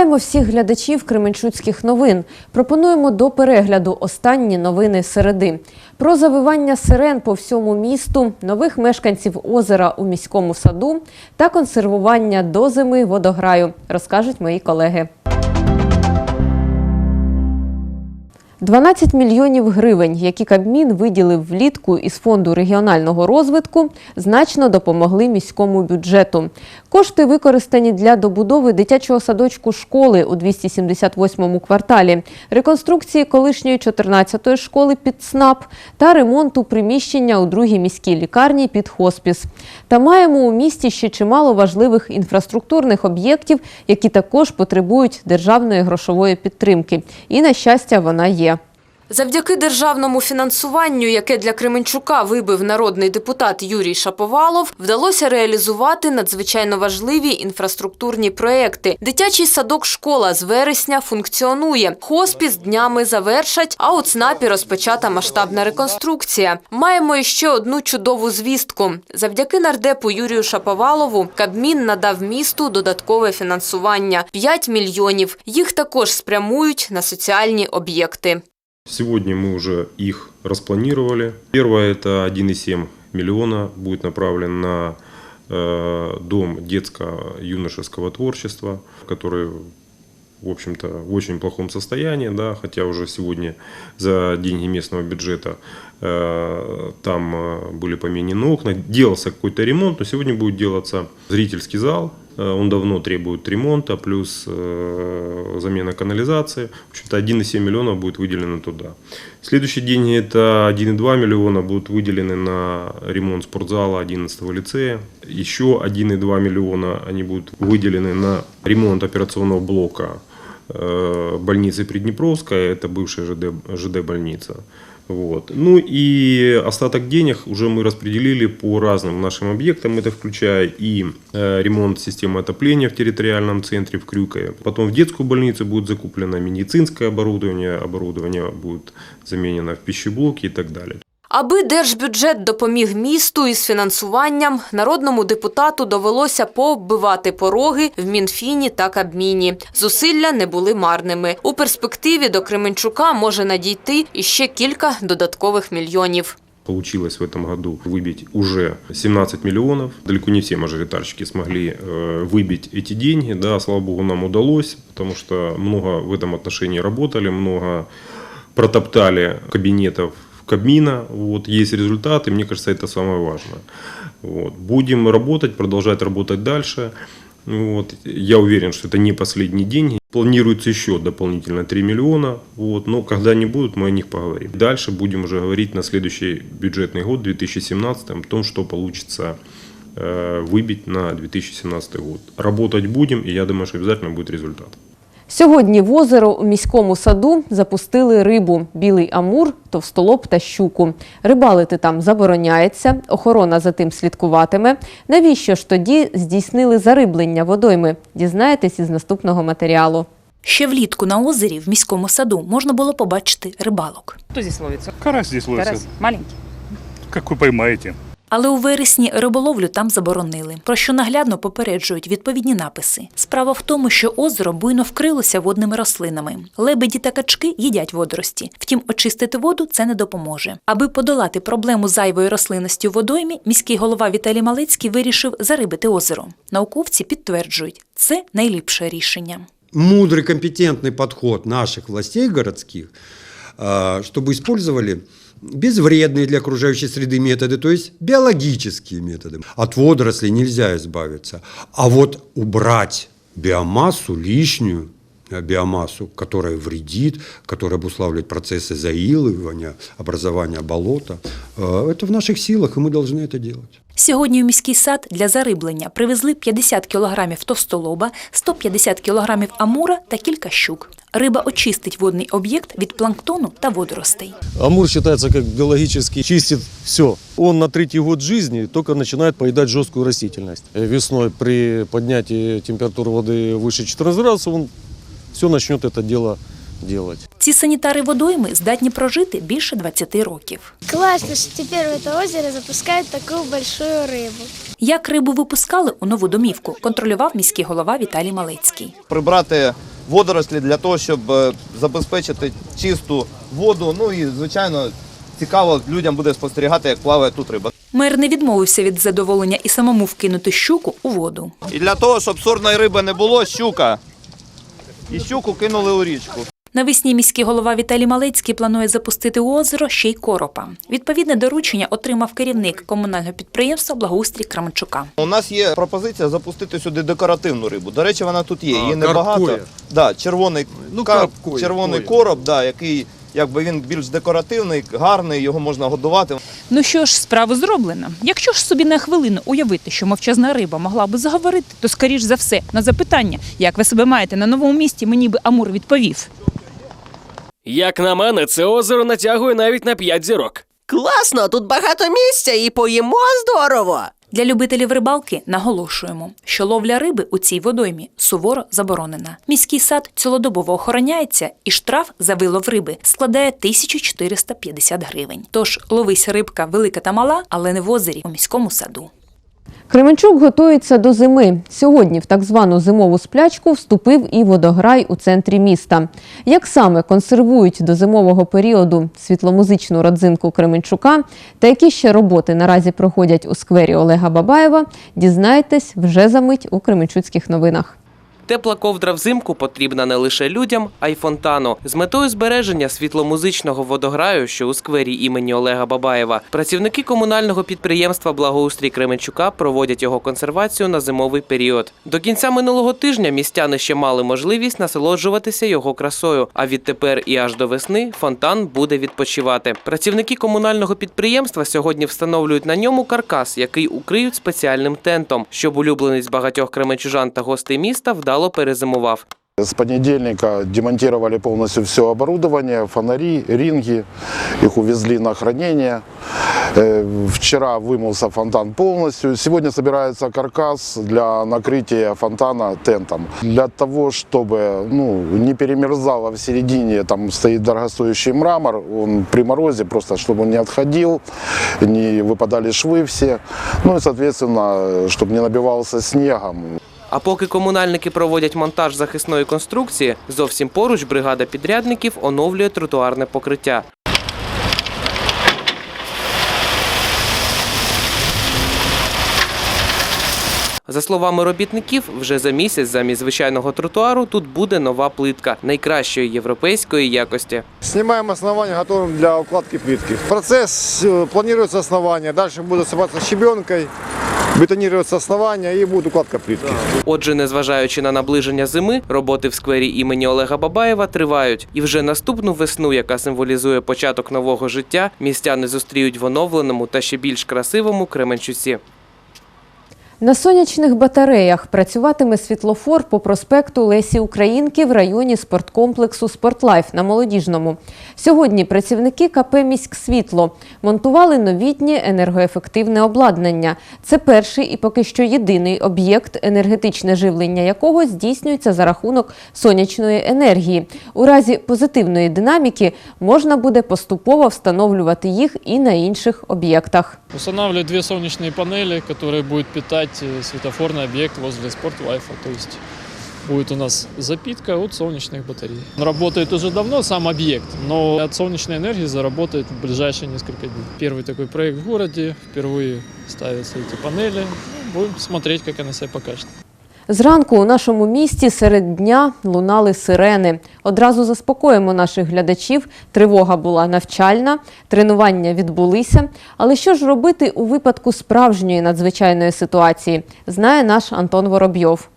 Вітаємо всіх глядачів Кременчуцьких новин. Пропонуємо до перегляду останні новини середи. Про завивання сирен по всьому місту, нових мешканців озера у міському саду та консервування до зими водограю, розкажуть мої колеги. 12 мільйонів гривень, які Кабмін виділив влітку із фонду регіонального розвитку, значно допомогли міському бюджету. Кошти використані для добудови дитячого садочку школи у 278-му кварталі, реконструкції колишньої 14-ї школи під СНАП та ремонту приміщення у другій міській лікарні під хоспіс. Та маємо у місті ще чимало важливих інфраструктурних об'єктів, які також потребують державної грошової підтримки. І, на щастя, вона є. Завдяки державному фінансуванню, яке для Кременчука вибив народний депутат Юрій Шаповалов, вдалося реалізувати надзвичайно важливі інфраструктурні проекти. Дитячий садок школа з вересня функціонує. Хоспіс днями завершать, а у ЦНАПі розпочата масштабна реконструкція. Маємо іще одну чудову звістку. Завдяки нардепу Юрію Шаповалову Кабмін надав місту додаткове фінансування 5 мільйонів. Їх також спрямують на соціальні об'єкти. Сегодня мы уже их распланировали. Первое – это 1,7 миллиона будет направлен на э, Дом детско-юношеского творчества, который в общем-то, в очень плохом состоянии, да, хотя уже сегодня за деньги местного бюджета э, там э, были поменены окна, делался какой-то ремонт, но сегодня будет делаться зрительский зал, он давно требует ремонта, плюс э, замена канализации. В общем-то, 1,7 миллиона будет выделено туда. Следующие деньги это 1,2 миллиона будут выделены на ремонт спортзала 11 лицея. Еще 1,2 миллиона они будут выделены на ремонт операционного блока э, больницы Приднепровская, это бывшая ЖД, ЖД больница. Вот. Ну и остаток денег уже мы распределили по разным нашим объектам, это включая и э, ремонт системы отопления в территориальном центре в Крюкове. Потом в детскую больницу будет закуплено медицинское оборудование, оборудование будет заменено в пищеблоки и так далее. Аби держбюджет допоміг місту із фінансуванням, народному депутату довелося пооббивати пороги в Мінфіні та Кабміні. Зусилля не були марними. У перспективі до Кременчука може надійти іще кілька додаткових мільйонів. Получилось в этом году выбить уже 17 миллионов. Далеко не все мажоритарщики смогли э, выбить эти деньги. Да, слава богу, нам удалось, потому что много в этом отношении работали, много протоптали кабинетов Кабмина. Вот, есть результаты, мне кажется, это самое важное. Вот. Будем работать, продолжать работать дальше. Вот. Я уверен, что это не последние деньги. Планируется еще дополнительно 3 миллиона. Вот. Но когда они будут, мы о них поговорим. Дальше будем уже говорить на следующий бюджетный год, 2017, о том, что получится э, выбить на 2017 год. Работать будем, и я думаю, что обязательно будет результат. Сьогодні в озеро у міському саду запустили рибу – білий амур, товстолоб та щуку. Рибалити там забороняється, охорона за тим слідкуватиме. Навіщо ж тоді здійснили зариблення водойми? Дізнаєтесь із наступного матеріалу. Ще влітку на озері в міському саду можна було побачити рибалок. Кто здесь ловится? Карась здесь ловится. Карась. Маленький. Как вы поймаете. Але у вересні риболовлю там заборонили, про що наглядно попереджують відповідні написи. Справа в тому, що озеро буйно вкрилося водними рослинами. Лебеді та качки їдять водорості. Втім, очистити воду це не допоможе. Аби подолати проблему зайвої рослинності у водоймі, міський голова Віталій Малицький вирішив зарибити озеро. Науковці підтверджують, це найліпше рішення. мудрый, компетентный подход наших властей городских, а, чтобы использовали безвредные для окружающей среды методы, то есть биологические методы. От водорослей нельзя избавиться, а вот убрать биомассу лишнюю, э, биомассу, которая вредит, которая обуславливает процессы заилывания, образования болота, э, это в наших силах, и мы должны это делать. Сьогодні у міський сад для зариблення привезли 50 кілограмів товстолоба, 150 кілограмів амура та кілька щук. Риба очистить водний об'єкт від планктону та водоростей. Амур считается как биологически чистит все. Он на третий год жизни только начинает поедать жесткую растительность. Э, Весной при поднятии температуры воды выше 14 градусов он все начнет это дело делать. Ці санітари водойми здатні прожити більше 20 років. Классно, что теперь в это озеро запускают такую большую рыбу. Як рибу випускали у нову домівку, контролював міський голова Віталій Малецький. прибрати водорослі для того, щоб е, забезпечити чисту воду. Ну і звичайно цікаво людям буде спостерігати, як плаває тут риба. Мер не відмовився від задоволення і самому вкинути щуку у воду. І для того, щоб сорної риби не було, щука. і щуку кинули у річку. Навесні міський голова Віталій Малецький планує запустити у озеро ще й коропа. Відповідне доручення отримав керівник комунального підприємства Благоустрій Крамчука. У нас є пропозиція запустити сюди декоративну рибу. До речі, вона тут є. Її небагато. Да, червоний, Ну, карп, червоний короб, да, який якби він більш декоративний, гарний, його можна годувати. Ну що ж, справа зроблена. Якщо ж собі на хвилину уявити, що мовчазна риба могла би заговорити, то скоріш за все на запитання, як ви себе маєте на новому місці, мені би Амур відповів. Як на мене, це озеро натягує навіть на п'ять зірок. Класно, тут багато місця і поїмо здорово. Для любителів рибалки наголошуємо, що ловля риби у цій водоймі суворо заборонена. Міський сад цілодобово охороняється, і штраф за вилов риби складає 1450 гривень. Тож ловись рибка велика та мала, але не в озері у міському саду. Кременчук готується до зими. Сьогодні в так звану зимову сплячку вступив і водограй у центрі міста. Як саме консервують до зимового періоду світломузичну родзинку Кременчука та які ще роботи наразі проходять у сквері Олега Бабаєва, дізнаєтесь вже за мить у Кременчуцьких новинах. Тепла ковдра взимку потрібна не лише людям, а й фонтану. З метою збереження світломузичного водограю, що у сквері імені Олега Бабаєва, працівники комунального підприємства Благоустрій Кременчука проводять його консервацію на зимовий період. До кінця минулого тижня містяни ще мали можливість насолоджуватися його красою. А відтепер і аж до весни фонтан буде відпочивати. Працівники комунального підприємства сьогодні встановлюють на ньому каркас, який укриють спеціальним тентом, щоб улюбленець багатьох кременчужан та гостей міста вдало перезимував. С понедельника демонтировали полностью все оборудование, фонари, ринги, их увезли на хранение. Э, Вчера вымылся фонтан полностью. Сегодня собирается каркас для накрытия фонтана тентом. Для того, чтобы ну, не перемерзало в середине, там стоит дорогостоящий мрамор, он при морозе, просто чтобы он не отходил, не выпадали швы все. Ну и, соответственно, чтобы не набивался снегом. А поки комунальники проводять монтаж захисної конструкції, зовсім поруч бригада підрядників оновлює тротуарне покриття. За словами робітників, вже за місяць замість звичайного тротуару тут буде нова плитка найкращої європейської якості. Снимаем основание, готовим для укладки плитки. Процесс э, планируется основание, дальше будет осыпаться щебенкой, основання і буде укладка плітки. Отже, незважаючи на наближення зими, роботи в сквері імені Олега Бабаєва тривають. І вже наступну весну, яка символізує початок нового життя, містяни зустріють в оновленому та ще більш красивому Кременчуці. На сонячних батареях працюватиме світлофор по проспекту Лесі Українки в районі спорткомплексу Спортлайф на молодіжному. Сьогодні працівники КП «Міськсвітло» монтували новітнє енергоефективне обладнання. Це перший і поки що єдиний об'єкт, енергетичне живлення якого здійснюється за рахунок сонячної енергії. У разі позитивної динаміки можна буде поступово встановлювати їх і на інших об'єктах. Устанавливаю две солнечные панели, которые будут питать э, светофорный объект возле спортлайфа. То есть будет у нас запитка от солнечных батарей. Он работает уже давно, сам объект, но от солнечной энергии заработает в ближайшие несколько дней. Первый такой проект в городе, впервые ставятся эти панели. Ну, Будем смотреть, как она себя покажет. Зранку у нашому місті серед дня лунали сирени. Одразу заспокоїмо наших глядачів. Тривога була навчальна, тренування відбулися. Але що ж робити у випадку справжньої надзвичайної ситуації, знає наш Антон Воробйов.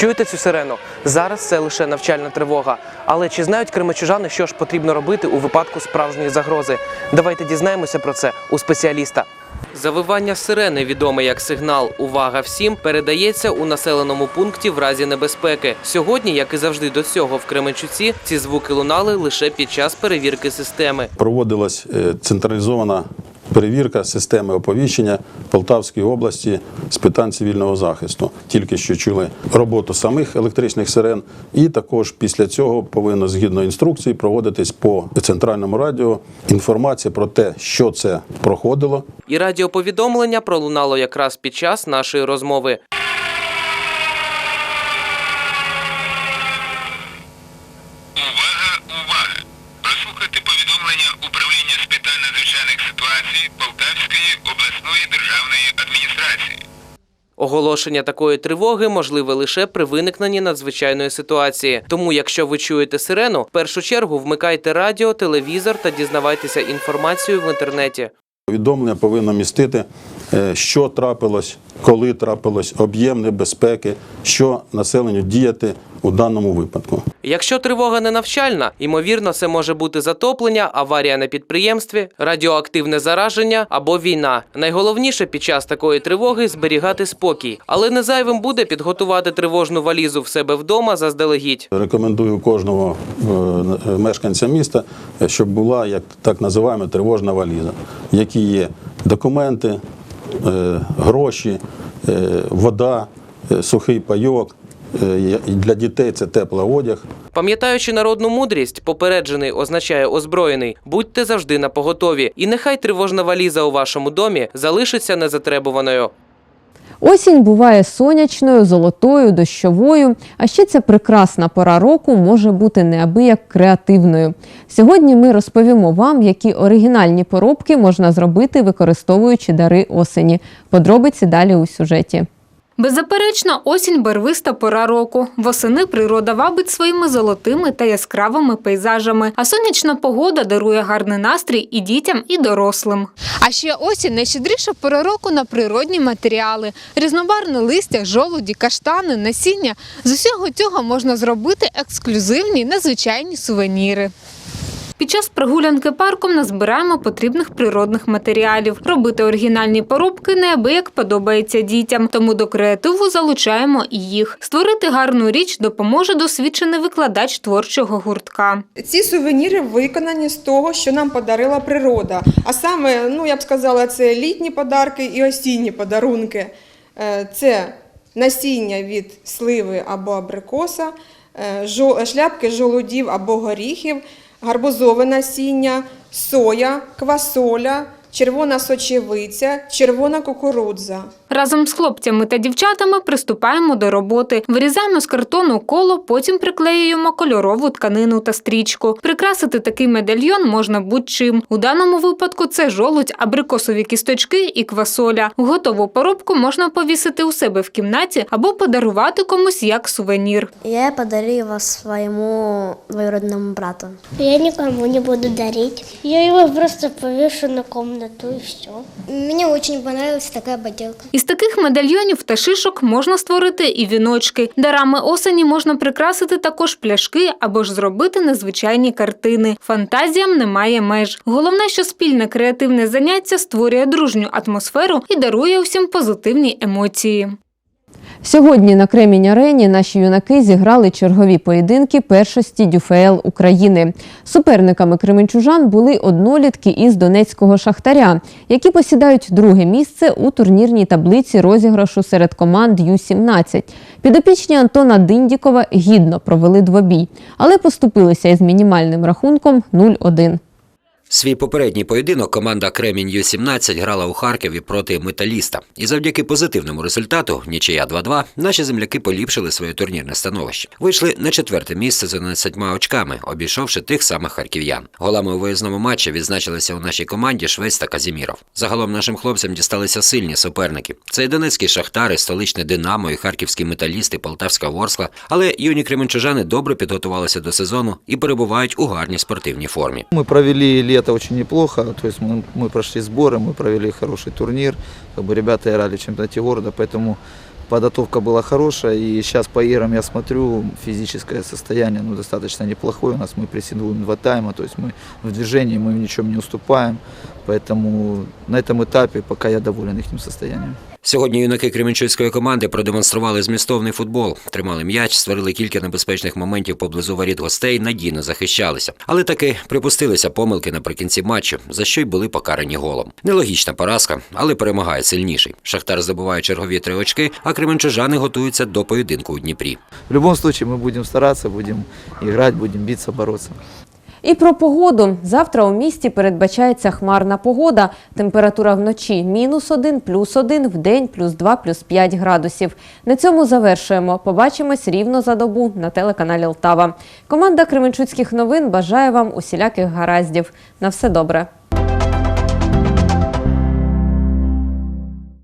Чуєте цю сирену? Зараз це лише навчальна тривога. Але чи знають кримачужани, що ж потрібно робити у випадку справжньої загрози? Давайте дізнаємося про це у спеціаліста. Завивання сирени, відоме як сигнал Увага всім, передається у населеному пункті в разі небезпеки. Сьогодні, як і завжди до цього в Кременчуці, ці звуки лунали лише під час перевірки системи. Проводилась е, централізована перевірка системи оповіщення Полтавської області з питань цивільного захисту. Тільки що чули роботу самих електричних сирен, і також після цього повинно згідно інструкції проводитись по центральному радіо інформація про те, що це проходило, І радіоповідомлення пролунало якраз під час нашої розмови. Увага, увага! Прослухайте повідомлення управління з питань надзвичайних ситуацій Полтавської обласної державної адміністрації. Оголошення такої тривоги можливе лише при виникненні надзвичайної ситуації. Тому, якщо ви чуєте сирену, в першу чергу вмикайте радіо, телевізор та дізнавайтеся інформацію в інтернеті. Повідомлення повинно містити, е, що трапилось, коли трапилось, об'єм небезпеки, що населенню діяти у даному випадку. Якщо тривога не навчальна, ймовірно, це може бути затоплення, аварія на підприємстві, радіоактивне зараження або війна. Найголовніше під час такої тривоги зберігати спокій, але не зайвим буде підготувати тривожну валізу в себе вдома заздалегідь. Рекомендую кожного е, мешканця міста, е, щоб була як так називаємо тривожна валіза, в якій є документи, е, гроші, е, вода, е, сухий пайок. Для дітей це теплий одяг. Пам'ятаючи народну мудрість, попереджений означає озброєний. Будьте завжди на поготові, і нехай тривожна валіза у вашому домі залишиться незатребуваною. Осінь буває сонячною, золотою, дощовою, а ще ця прекрасна пора року може бути неабияк креативною. Сьогодні ми розповімо вам, які оригінальні поробки можна зробити, використовуючи дари осені. Подробиці далі у сюжеті. Беззаперечно, осінь барвиста пора року. Восени природа вабить своїми золотими та яскравими пейзажами, а сонячна погода дарує гарний настрій і дітям, і дорослим. А ще осінь найщедріша пора року на природні матеріали. Різнобарне листя, жолуді, каштани, насіння. З усього цього можна зробити ексклюзивні незвичайні сувеніри. Під час прогулянки парком назбираємо потрібних природних матеріалів. Робити оригінальні поробки неабияк подобається дітям, тому до креативу залучаємо і їх. Створити гарну річ допоможе досвідчений викладач творчого гуртка. Ці сувеніри виконані з того, що нам подарила природа. А саме, ну я б сказала, це літні подарки і осінні подарунки. Е, Це насіння від сливи або абрикоса, е, шляпки жолудів або горіхів, гарбузове насіння, соя, квасоля, червона сочевиця, червона кукурудза. Разом з хлопцями та дівчатами приступаємо до роботи. Вирізаємо з картону коло, потім приклеюємо кольорову тканину та стрічку. Прикрасити такий медальйон можна будь-чим. У даному випадку це жолудь, абрикосові кісточки і квасоля. Готову поробку можна повісити у себе в кімнаті або подарувати комусь як сувенір. Я подарю его своему двоюродному брату. Я никому не буду дарить. Я его просто повешу на комнату и все. Мне очень понравилась такая поделка. Із таких медальйонів та шишок можна створити і віночки. Дарами осені можна прикрасити також пляшки або ж зробити незвичайні картини. Фантазіям немає меж. Головне, що спільне креативне заняття створює дружню атмосферу і дарує усім позитивні емоції. Сьогодні на Кремінь Арені наші юнаки зіграли чергові поєдинки першості ДЮФЛ України. Суперниками кременчужан були однолітки із Донецького шахтаря, які посідають друге місце у турнірній таблиці розіграшу серед команд Ю-17. Підопічні Антона Диндікова гідно провели двобій, але поступилися із мінімальним рахунком 0-1. Свій попередній поєдинок команда Кремінь Ю-17 грала у Харкові проти металіста. І завдяки позитивному результату, нічия 2-2, наші земляки поліпшили своє турнірне становище. Вийшли на четверте місце з 11 очками, обійшовши тих самих харків'ян. Голами у виїзному матчі відзначилися у нашій команді Швець та Казіміров. Загалом нашим хлопцям дісталися сильні суперники. Це і Донецький Шахтар, і столичне Динамо, і харківський металіст, і Полтавська Ворскла. Але юні кременчужани добре підготувалися до сезону і перебувають у гарній спортивній формі. Мы провели лето очень неплохо, то есть мы, мы прошли сборы, мы провели хороший турнир, как бы ребята играли в чемпионате города, поэтому подготовка была хорошая, и сейчас по играм я смотрю, физическое состояние ну, достаточно неплохое, у нас мы прессингуем два тайма, то есть мы в движении, мы в ничем не уступаем, поэтому на этом этапе пока я доволен их состоянием. Сьогодні юнаки Кременчуцької команди продемонстрували змістовний футбол, тримали м'яч, створили кілька небезпечних моментів поблизу воріт гостей, надійно захищалися. Але таки припустилися помилки наприкінці матчу, за що й були покарані голом. Нелогічна поразка, але перемагає сильніший. Шахтар здобуває чергові три очки, а кременчужани готуються до поєдинку у Дніпрі. В любом случае мы будем стараться, будем играть, будем биться, бороться. І про погоду. Завтра у місті передбачається хмарна погода. Температура вночі мінус один, плюс один, в день плюс два, плюс п'ять градусів. На цьому завершуємо. Побачимось рівно за добу на телеканалі Лтава. Команда Кременчуцьких новин бажає вам усіляких гараздів. На все добре.